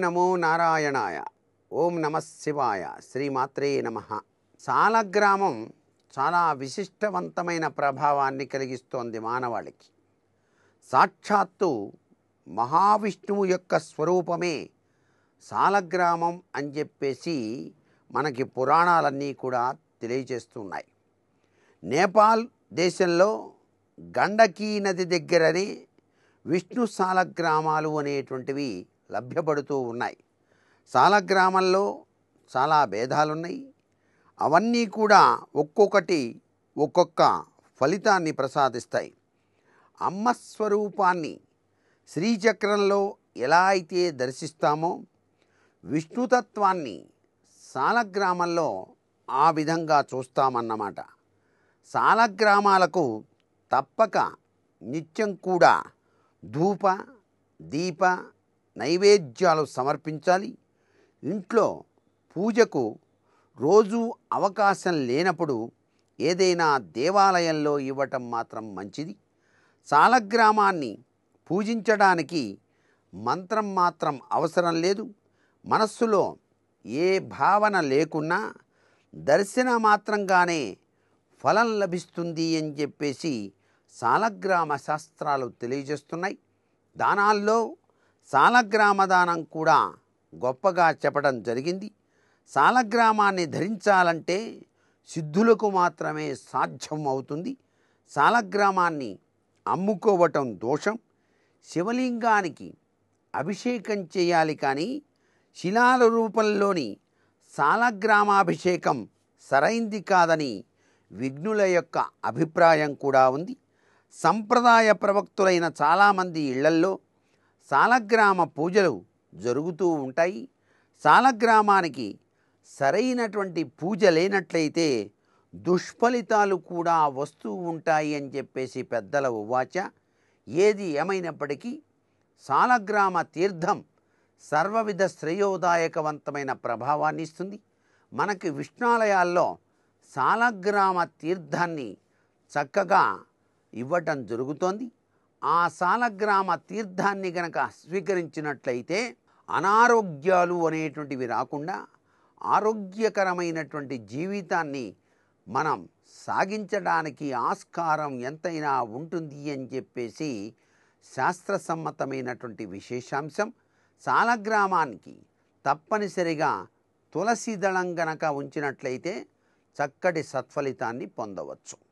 నమో నారాయణాయ. ఓం నమ శివాయ. శ్రీమాత్రే నమ. సాలగ్రామం చాలా విశిష్టవంతమైన ప్రభావాన్ని కలిగిస్తోంది మానవాళికి. సాక్షాత్తు మహావిష్ణువు యొక్క స్వరూపమే సాలగ్రామం అని చెప్పేసి మనకి పురాణాలన్నీ కూడా తెలియజేస్తున్నాయి. నేపాల్ దేశంలో గండకీ నది దగ్గరనే విష్ణు సాలగ్రామాలు అనేటువంటివి లభ్యపడుతూ ఉన్నాయి. సాలగ్రామంలో చాలా భేదాలున్నాయి. అవన్నీ కూడా ఒక్కొక్కటి ఒక్కొక్క ఫలితాన్ని ప్రసాదిస్తాయి. అమ్మ స్వరూపాన్ని శ్రీచక్రంలో ఎలా అయితే దర్శిస్తామో విష్ణుతత్వాన్ని సాలగ్రామంలో ఆ విధంగా చూస్తామన్నమాట. సాలగ్రామాలకు తప్పక నిత్యం కూడా ధూప దీప నైవేద్యాలు సమర్పించాలి. ఇంట్లో పూజకు రోజు అవకాశం లేనప్పుడు ఏదైనా దేవాలయంలో ఇవ్వటం మాత్రం మంచిది. సాలగ్రామాన్ని పూజించడానికి మంత్రం మాత్రం అవసరం లేదు. మనస్సులో ఏ భావన లేకున్నా దర్శన మాత్రంగానే ఫలం లభిస్తుంది అని చెప్పేసి సాలగ్రామ శాస్త్రాలు తెలియజేస్తున్నాయి. దానాల్లో సాలగ్రామదానం కూడా గొప్పగా చెప్పడం జరిగింది. సాలగ్రామాన్ని ధరించాలంటే సిద్ధులకు మాత్రమే సాధ్యం అవుతుంది. సాలగ్రామాన్ని అమ్ముకోవటం దోషం. శివలింగానికి అభిషేకం చేయాలి కానీ శిలాల రూపంలోని సాలగ్రామాభిషేకం సరైంది కాదని విఘ్నుల యొక్క అభిప్రాయం కూడా ఉంది. సంప్రదాయ ప్రవక్తులైన చాలామంది ఇళ్ళల్లో సాలగ్రామ పూజలు జరుగుతూ ఉంటాయి. సాలగ్రామానికి సరైనటువంటి పూజ లేనట్లయితే దుష్ఫలితాలు కూడా వస్తూ ఉంటాయి అని చెప్పేసి పెద్దల ఉవాచ. ఏది ఏమైనప్పటికీ సాలగ్రామ తీర్థం సర్వవిధ శ్రేయోదాయకవంతమైన ప్రభావాన్ని ఇస్తుంది. మనకి విష్ణాలయాల్లో సాలగ్రామ తీర్థాన్ని చక్కగా ఇవ్వటం జరుగుతోంది. ఆ సాలగ్రామ తీర్థాన్ని గనక స్వీకరించినట్లయితే అనారోగ్యాలు అనేటువంటివి రాకుండా ఆరోగ్యకరమైనటువంటి జీవితాన్ని మనం సాగించడానికి ఆస్కారం ఎంతైనా ఉంటుంది అని చెప్పేసి శాస్త్రసమ్మతమైనటువంటి విశేషాంశం. సాలగ్రామానికి తప్పనిసరిగా తులసి దళం గనక ఉంచినట్లయితే చక్కటి సత్ఫలితాన్ని పొందవచ్చు.